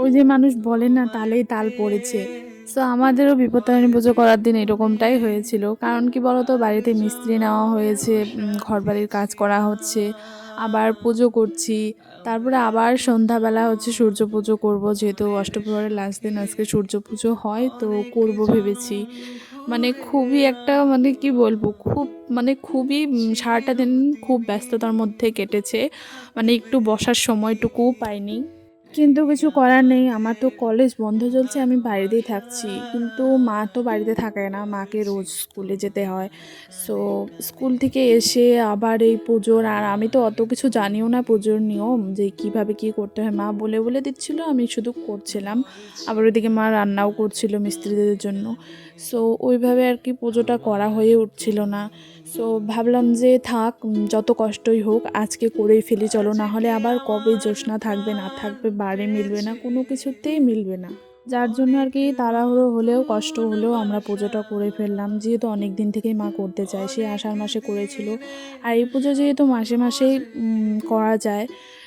ওই যে মানুষ বলে না তালেই তাল পড়েছে। সো আমাদেরও বিপত্তারিণী পুজো করার দিন এরকমটাই হয়েছিল। কারণ কি বলতো বাড়িতে মিস্ত্রি নেওয়া হয়েছে উম, ঘরবাড়ির কাজ করা হচ্ছে আবার পুজো করছি। তারপরে আবার সন্ধ্যাবেলা হচ্ছে সূর্য পুজো করব যেহেতু অষ্টপ্রহরের লাস্ট দিন আজকে সূর্য পুজো হয় তো করব ভেবেছি। মানে খুবই একটা মানে কি বলব খুব মানে খুবই সারাটা দিন খুব ব্যস্ততার মধ্যে কেটেছে। মানে একটু বসার সময়টুকুও পাইনি। কিন্তু কিছু করার নেই। আমার তো কলেজ বন্ধ চলছে, আমি বাড়িতেই থাকছি। কিন্তু মা তো বাড়িতে থাকে না, মাকে রোজ স্কুলে যেতে হয়। সো স্কুল থেকে এসে আবার এই পুজোর, আর আমি তো অত কিছু জানিও না পুজোর নিয়ম, যে কীভাবে কি করতে হয়। মা বলে বলে দিচ্ছিল, আমি শুধু করছিলাম। আবার ওইদিকে মা রান্নাও করছিল মিস্ত্রিদের জন্য। সো ওইভাবে আর কি পুজোটা করা হয়ে উঠছিল না। সো ভাবলাম যে থাক যত কষ্টই হোক, আজকে করেই ফেলি। চলো, না হলে আবার কবে জ্যোৎস্না থাকবে, না থাকবে, বারে মিলবে না, কোনো কিছুতেই মিলবে না। যার জন্য আর কি তাড়াহুড়ো হলেও, কষ্ট হলেও আমরা পুজোটা করে ফেললাম। যেহেতু অনেক দিন থেকেই মা করতে চায়, সে আষাঢ় মাসে করেছিল। আর এই পুজো যেহেতু মাসে মাসেই করা যায়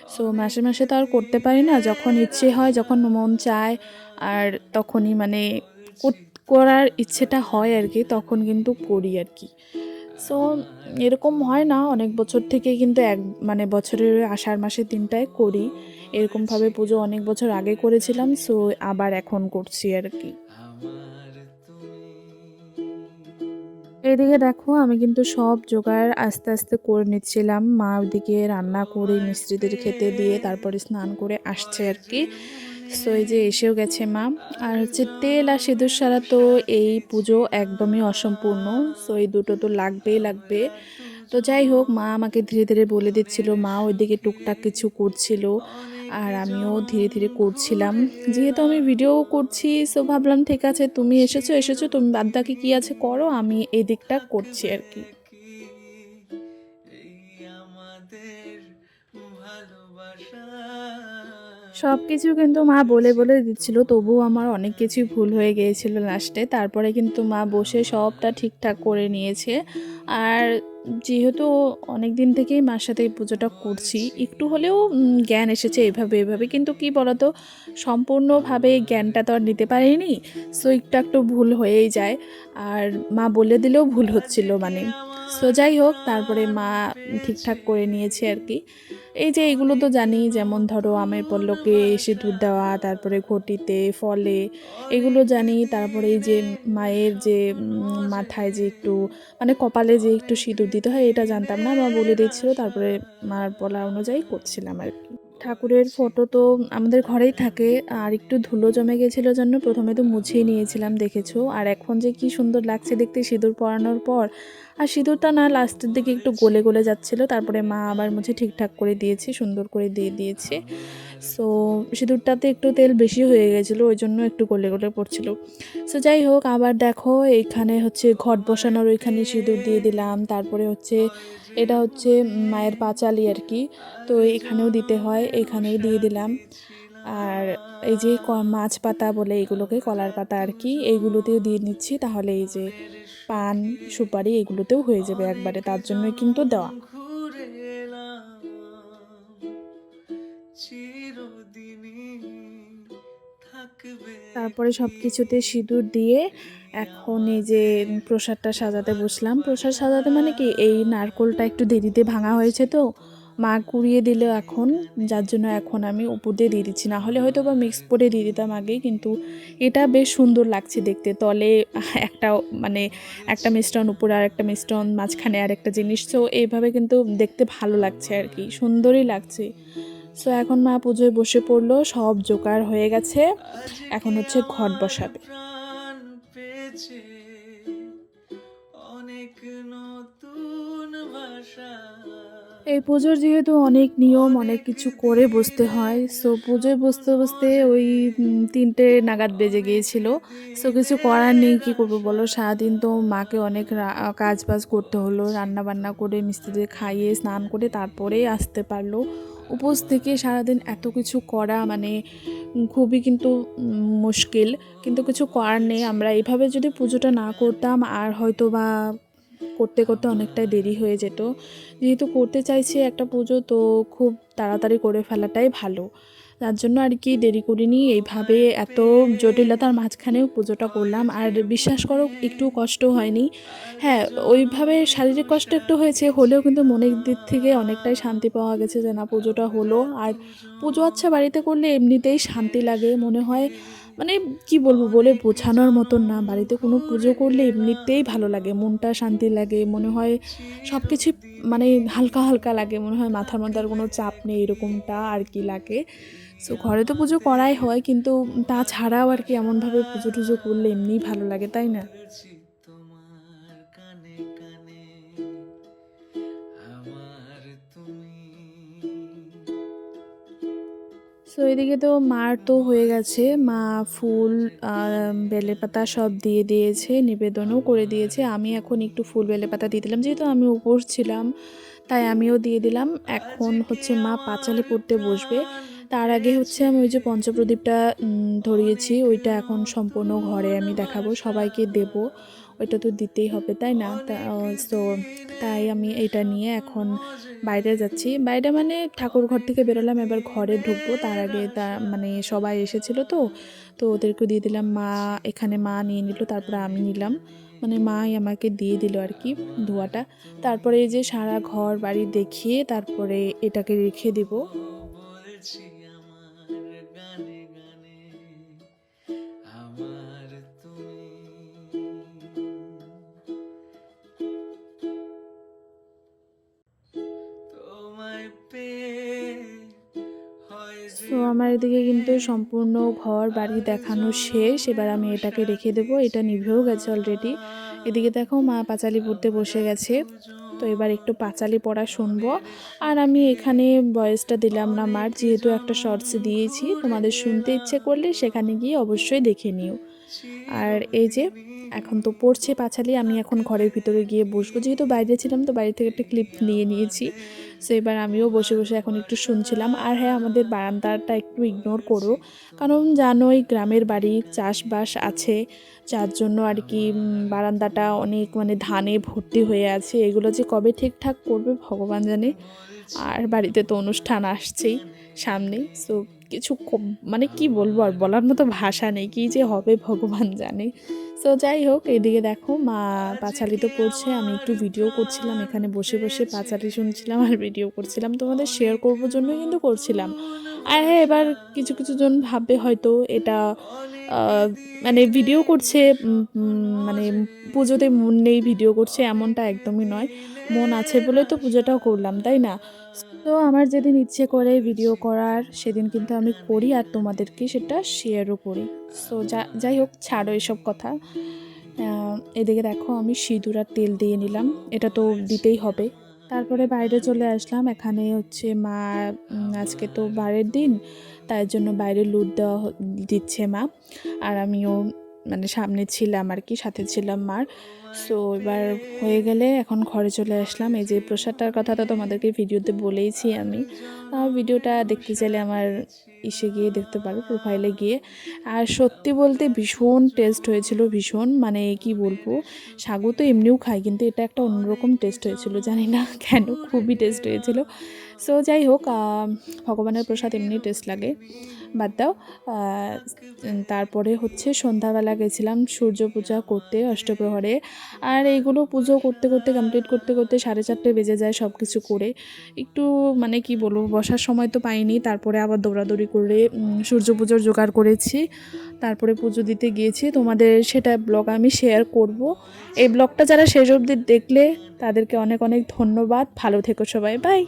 সো মাসে মাসে তো আর করতে পারি না। যখন ইচ্ছে হয়, যখন মন চায়, আর তখনই মানে কর- করার ইচ্ছেটা হয় আর কি, তখন কিন্তু করি আর কি। সো এরকম হয় না, অনেক বছর থেকে কিন্তু এক মানে বছরের আষাঢ় মাসে তিনটায় করি। এরকমভাবে পুজো অনেক বছর আগে করেছিলাম সো আবার এখন করছি আর কি। এদিকে দেখো, আমি কিন্তু সব জোগাড় আস্তে আস্তে করে নিচ্ছিলাম। মা ওদিকে রান্না করে মিস্ত্রিদের খেতে দিয়ে তারপরে স্নান করে আসছে আর কি। সো এই যে এসেও গেছে মা। আর হচ্ছে তেল আর সিঁদুর সারা তো এই পুজো একদমই অসম্পূর্ণ। সো এই দুটো তো লাগবেই লাগবে। তো যাই হোক, মা আমাকে ধীরে ধীরে বলে দিচ্ছিল। মা ওইদিকে টুকটাক কিছু করছিল। আর আমিও ধীরে ধীরে করছিলাম। যেহেতু আমি ভিডিও করছি সো ভাবলাম ঠিক আছে, তুমি এসেছ এসেছ, তুমি বাদ বাকি কী আছে করো, আমি এই দিকটা করছি আর কি। সব কিছু কিন্তু মা বলে বলে দিচ্ছিল, তবুও আমার অনেক কিছুই ভুল হয়ে গিয়েছিল লাস্টে তারপরে কিন্তু মা বসে সবটা ঠিকঠাক করে নিয়েছে। আর যেহেতু অনেক দিন থেকেই মার সাথে এই পুজোটা করছি, একটু হলেও জ্ঞান এসেছে এভাবে এভাবে। কিন্তু কি বলতো, সম্পূর্ণভাবে জ্ঞানটা তো আর নিতে পারিনি সো একটু একটু ভুল হয়েই যায়। আর মা বলে দিলেও ভুল হচ্ছিল মানে। সো যাই হোক তারপরে মা ঠিকঠাক করে নিয়েছে আর কি। এই যে এগুলো তো জানি, যেমন ধরো আমের পল্লকে সিঁদুর দেওয়া, তারপরে ঘটিতে, ফলে, এগুলো জানি। তারপরে এই যে মায়ের যে মাথায় যে একটু মানে কপালে যে একটু সিঁদুর দিতে হয়, এটা জানতাম না। মা বলে দিচ্ছিল তারপরে মার বলা অনুযায়ী করছিলাম আর কি। ঠাকুরের ফটো তো আমাদের ঘরেই থাকে, আর একটু ধুলো জমে গেছিল জন্য প্রথমে তো মুছিয়ে নিয়েছিলাম, দেখেছ? আর এখন যে কি সুন্দর লাগছে দেখতে সিঁদুর পরানোর পর। আর সিঁদুরটা না লাস্টের দিকে একটু গলে গলে যাচ্ছিল, তারপরে মা আবার মুছে ঠিকঠাক করে দিয়েছে, সুন্দর করে দিয়ে দিয়েছে। সো সিঁদুরটাতে একটু তেল বেশি হয়ে গেছিল, ওই জন্য একটু গলে গলে পড়ছিল। সো যাই হোক, আবার দেখো, এইখানে হচ্ছে ঘট বসানোর ওইখানে সিঁদুর দিয়ে দিলাম, তারপরে হচ্ছে এটা হচ্ছে মায়ের পাঁচালি আর কি। তো এখানেও দিতে হয়, এখানেও দিয়ে দিলাম। আর এই যে মাছ পাতা বলে এগুলোকে, কলার পাতা আর কি, এইগুলোতেও দিয়ে নিচ্ছি। তাহলে এই যে পান, সুপারি এগুলোতেও হয়ে যাবে একবারে, তার জন্য কিন্তু দেওয়া। থাকবে তারপরে সব কিছুতে সিঁদুর দিয়ে এখন এই যে প্রসাদটা সাজাতে বসলাম। প্রসাদ সাজাতে মানে কি, এই নারকোলটা একটু দেরিতে ভাঙা হয়েছে তো, মা কুড়িয়ে দিল এখন, যার জন্য এখন আমি উপর দিয়ে দিয়ে দিচ্ছি। না হলে হয়তো বা মিক্স করে দিয়ে দিতাম আগেই, কিন্তু এটা বেশ সুন্দর লাগছে দেখতে। তলে একটা মানে একটা মিশ্রণ উপরে আর একটা মিশ্রণ মাঝখানে আর একটা জিনিস, তো এইভাবে কিন্তু দেখতে ভালো লাগছে আর কি, সুন্দরই লাগছে। সো এখন মা পুজোয় বসে পড়ল সব জোগাড় হয়ে গেছে। এখন হচ্ছে ঘট বসাবে। অনেক নতুন ভাষা। এই পুজোর যেহেতু অনেক নিয়ম অনেক কিছু করে বসতে হয় সো পুজোয় বসতে বসতে ওই তিনটে নাগাদ বেজে গিয়েছিল। সো কিছু করার নেই কী করব বলো? সারাদিন তো মাকে অনেক কাজ বাজ করতে হলো রান্না বান্না করে মিস্ত্রিদের খাইয়ে স্নান করে তারপরেই আসতে পারল। উপোস থেকে সারাদিন এত কিছু করা মানে খুবই কিন্তু মুশকিল। কিন্তু কিছু করার নেই। আমরা এভাবে যদি পুজোটা না করতাম, আর হয়তো বা করতে করতে অনেকটাই দেরি হয়ে যেত। যেহেতু করতে চাইছি একটা পুজো, তো খুব তাড়াতাড়ি করে ফেলাটাই ভালো। যার জন্য আর কি দেরি করিনি। এইভাবে এত জটিলতার মাঝখানেও পুজোটা করলাম। আর বিশ্বাস করো, একটু কষ্ট হয়নি। হ্যাঁ ওইভাবে শারীরিক কষ্ট একটু হয়েছে, হলেও কিন্তু মনের দিক থেকে অনেকটাই শান্তি পাওয়া গেছে যে না, পুজোটা হলো। আর পুজো আচ্ছা বাড়িতে করলে এমনিতেই শান্তি লাগে। মনে হয় মানে কি বলব, বলে বোঝানোর মতন না। বাড়িতে কোনো পুজো করলে এমনিতেই ভালো লাগে, মনটা শান্তি লাগে, মনে হয় সব কিছু মানে হালকা হালকা লাগে, মনে হয় মাথার মধ্যে আর কোনো চাপ নেই, এরকমটা আর কি লাগে। সো ঘরে তো পুজো করাই হয়, কিন্তু তাছাড়াও আর কি এমনভাবে পুজো টুজো করলে এমনিই ভালো লাগে, তাই না? সো এদিকে তো মার তো হয়ে গেছে। মা ফুল বেলে পাতা সব দিয়ে দিয়েছে, নিবেদনও করে দিয়েছে। আমি এখন একটু ফুল বেলে পাতা দিয়ে দিলাম। যেহেতু আমি উপোস ছিলাম, তাই আমিও দিয়ে দিলাম। এখন হচ্ছে মা পাঁচালি পড়তে বসবে। তার আগে হচ্ছে আমি ওই যে পঞ্চপ্রদীপটা ধরিয়েছি, ওইটা এখন সম্পূর্ণ ঘরে আমি দেখাবো, সবাইকে দেব, ওইটা তো দিতেই হবে, তাই না? তো তাই আমি এটা নিয়ে এখন বাইরে যাচ্ছি। বাইরে মানে ঠাকুর ঘর থেকে বেরোলাম, এবার ঘরে ঢুকবো, তার আগে তা মানে সবাই এসেছিল তো তো ওদেরকে দিয়ে দিলাম, মা এখানে মা নিয়ে নিল, তারপরে আমি নিলাম মানে মাই আমাকে দিয়ে দিল আর কি ধোয়াটা। তারপরে এই যে সারা ঘর বাড়ি দেখিয়ে তারপরে এটাকে রেখে দিব। তো আমার এদিকে কিন্তু সম্পূর্ণ ঘর, বাড়ি দেখানো শেষ। এবার আমি এটাকে রেখে দেবো। এটা নিভেও গেছে অলরেডি এদিকে দেখো মা পাঁচালি পড়তে বসে গেছে। তো এবার একটু পাঁচালি পড়া শুনব। আর আমি এখানে ভয়েসটা দিলাম না মার, যেহেতু একটা শর্টস দিয়েছি। তোমাদের শুনতে ইচ্ছে করলে সেখানে গিয়ে অবশ্যই দেখে নিও। আর এই যে, এখন তো পড়ছে পাঁচালি। আমি এখন ঘরের ভিতরে গিয়ে বসবো। যেহেতু বাইরে ছিলাম, তো বাইরে থেকে একটা ক্লিপ নিয়ে নিয়েছি। সো এবার আমিও বসে বসে এখন একটু শুনছিলাম। আর হ্যাঁ আমাদের বারান্দাটা একটু ইগনোর করো। কারণ জানোই গ্রামের বাড়ি চাষবাস আছে। যার জন্য আর কি বারান্দাটা অনেক মানে ধানে ভর্তি হয়ে আছে। এগুলো যে কবে ঠিকঠাক করবে ভগবান জানে। আর বাড়িতে তো অনুষ্ঠান আসছেই সামনে। সো কিছু মানে কি বলব আর বলার মতো ভাষা নেই। কি যে হবে ভগবান জানে। সো যাই হোক এদিকে দেখো, মা পাঁচালি তো পড়ছে, আমি একটু ভিডিও করছিলাম, এখানে বসে বসে পাঁচালি শুনছিলাম আর ভিডিও করছিলাম। তোমাদের শেয়ার করব জন্যই কিন্তু করছিলাম। আর হ্যাঁ এবার কিছু কিছু জন ভাববে হয়তো এটা মানে ভিডিও করছে মানে পুজোতে মন নেই ভিডিও করছে, এমনটা একদমই নয়। মন আছে বলে তো পুজোটাও করলাম, তাই না? তো আমার যেদিন ইচ্ছে করে ভিডিও করার, সেদিন কিন্তু আমি করি আর তোমাদেরকে সেটা শেয়ারও করি। সো যা, যাই হোক, ছাড়ো এসব কথা। এদিকে দেখো, আমি সিঁদুর আর তেল দিয়ে নিলাম। এটা তো দিতেই হবে। তারপরে বাইরে চলে আসলাম। এখানে হচ্ছে মা আজকে তো বারের দিন, তাই জন্য বাইরে লুট দেওয়া দিচ্ছে মা। আর আমিও মানে সামনে ছিলাম আর কি, সাথে ছিলাম মার। সো এবার হয়ে গেলে এখন ঘরে চলে আসলাম। এই যে প্রসাদটার কথা তো তোমাদেরকে ভিডিওতে বলেইছি আমি। ভিডিওটা দেখতে চাইলে আমার ইসে গিয়ে দেখতে পারো প্রোফাইলে গিয়ে। আর সত্যি বলতে ভীষণ টেস্ট হয়েছিল, ভীষণ। মানে কি বলব, সাগু তো এমনিও খাই কিন্তু এটা একটা অন্যরকম টেস্ট হয়েছিল, জানি না কেন খুবই টেস্ট হয়েছিল। সো যাই হোক ভগবানের প্রসাদ এমনি টেস্ট লাগে। বাদ দাও। তারপরে হচ্ছে সন্ধ্যাবেলা গেছিলাম সূর্য পূজা করতে অষ্টপ্রহরে। আর এইগুলো পুজো করতে করতে কমপ্লিট করতে করতে সাড়ে চারটে বেজে যায় সব কিছু করে। একটু মানে কি বলব, বসার সময় তো পাইনি। তারপরে আবার দৌড়াদৌড়ি করে সূর্য পুজোর জোগাড় করেছি। তারপরে পুজো দিতে গিয়েছি। তোমাদের সেটা ব্লগ আমি শেয়ার করব। এই ব্লগটা যারা শেষ অবধি দেখলে তাদেরকে অনেক অনেক ধন্যবাদ। ভালো থেকো সবাই। বাই